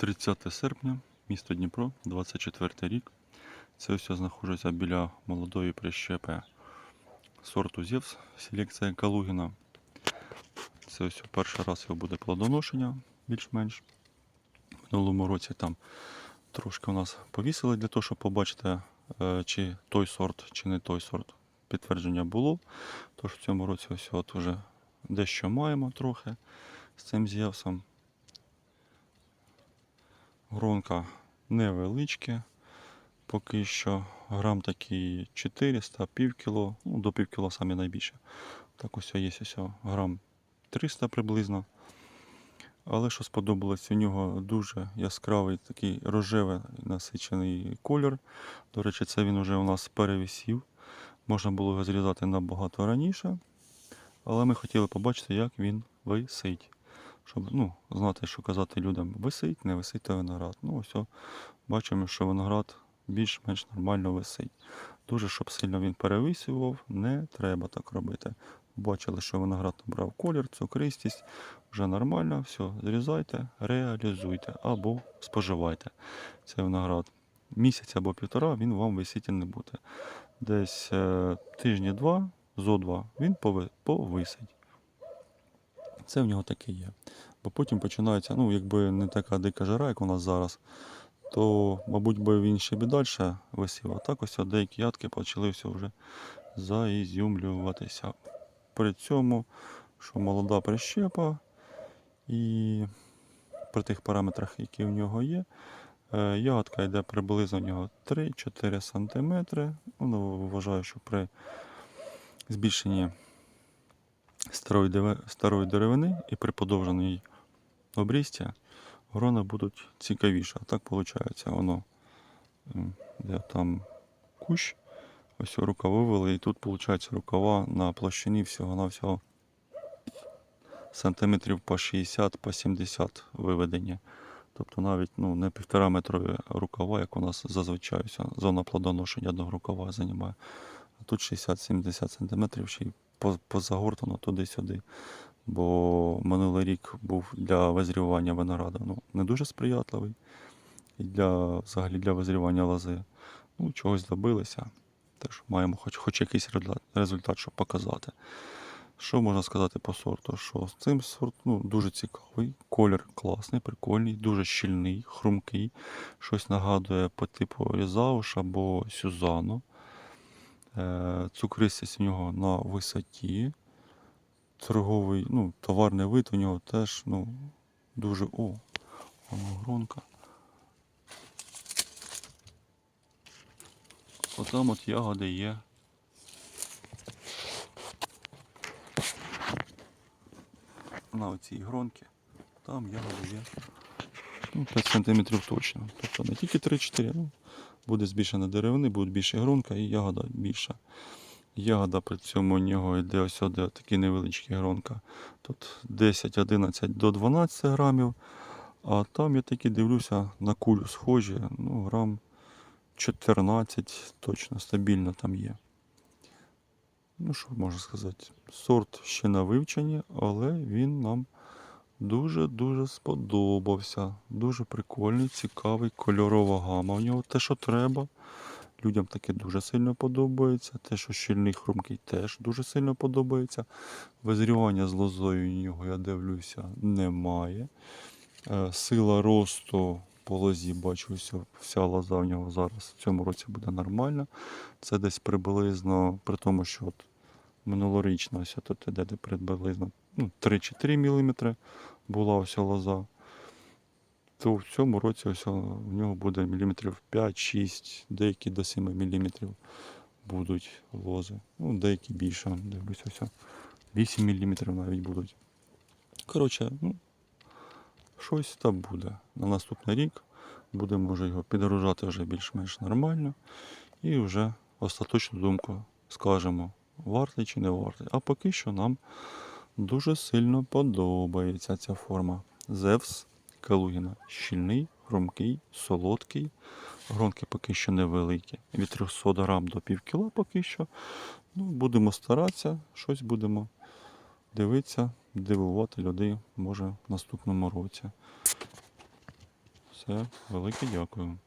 30 серпня, місто Дніпро, 24 рік. Це все знаходжуся біля молодої прищепи сорту Зевс, селекція Калугіна. Це ось перший раз його буде плодоношення, більш-менш. Минулому році там трошки у нас повісили для того, щоб побачити, е, чи той сорт, чи не той сорт. Підтвердження було. Тож в цьому році ось от вже дещо маємо трохи з цим Зевсом. Гронка невеличке. Поки що грам такий 400, пів кіло, ну до пів кіло саме найбільше. Так ось є ось грам 300 приблизно. Але що сподобалось, у нього дуже яскравий такий рожевий насичений колір. До речі, це він вже у нас перевісів. Можна було його зрізати набагато раніше. Але ми хотіли побачити, як він висить. Щоб ну, знати, що казати людям, висить, не висить виноград. Ну, ось бачимо, що виноград більш-менш нормально висить. Дуже, щоб сильно він перевисював, не треба так робити. Бачили, що виноград набрав колір, цукристість, вже нормально, все, зрізайте, реалізуйте або споживайте цей виноград. Місяць або півтора він вам висіти не буде. Десь е, тижні два, зо два він повисить. Це в нього таке є. Бо потім починається, ну, якби не така дика жара, як у нас зараз, то, мабуть, би він ще б далі висів. А так ось деякі ядки почали вже заізюмлюватися. При цьому, що молода прищепа, і при тих параметрах, які в нього є, е, ягодка йде приблизно в нього 3-4 см. Ну, вважаю, що при збільшенні старої, деревини і при подовженій обрізці грона будуть цікавіше. А так виходить, воно де там кущ, ось рукава вивели, і тут виходить рукава на площині всього-навсього сантиметрів по 60 по 70 виведення. Тобто навіть ну, не півтора метрові рукава, як у нас зазвичай зона плодоношення одного рукава займає. А тут 60-70 сантиметрів ще й позагортано туди-сюди. Бо минулий рік був для визрівання винограда ну, не дуже сприятливий. І для, взагалі для визрівання лози. Ну, чогось добилися. Теж маємо хоч, хоч якийсь результат, щоб показати. Що можна сказати по сорту? Що з цим сорт ну, дуже цікавий, колір класний, прикольний, дуже щільний, хрумкий. Щось нагадує по типу Різауш або Сюзану. Е, цукристість у нього на висоті. Торговий, ну, товарний вид у нього теж ну, дуже. О, гронка. Отам от ягоди є. На оцій гронці. Там ягоди є. Ну, 5 см точно. Тобто не тільки 3-4, ну, буде збільшена деревини, буде більше гронка і ягода більша. Ягода при цьому у нього йде ось сюди такі невеличкі гронка. Тут 10-11 до 12 грамів. А там я таки дивлюся на кулю схожі, ну, грам 14 точно стабільно там є. Ну, що можна сказати? Сорт ще на вивченні, але він нам дуже-дуже сподобався. Дуже прикольний, цікавий, кольорова гама. У нього те, що треба. Людям таке дуже сильно подобається. Те, що щільний хрумкий, теж дуже сильно подобається. Визрівання з лозою у нього, я дивлюся, немає. Е, Сила росту по лозі, бачу, вся, лоза в нього зараз в цьому році буде нормальна. Це десь приблизно, при тому, що от минулорічна, ось тут іде де приблизно ну, 3-4 мм була ось лоза. То в цьому році ось в нього буде міліметрів 5-6, деякі до 7 мм будуть лози. Ну, деякі більше, дивлюся, ось 8 мм навіть будуть. Коротше, ну, щось там буде. На наступний рік будемо вже його підгружати вже більш-менш нормально. І вже остаточну думку скажемо, вартий чи не вартий. А поки що нам дуже сильно подобається ця форма. Зевс Калугіна. Щільний, громкий, солодкий. Гронки поки що невеликі. Від 300 грам до пів кіла поки що. Ну, будемо старатися, щось будемо дивитися, дивувати людей може в наступному році. Все, велике дякую.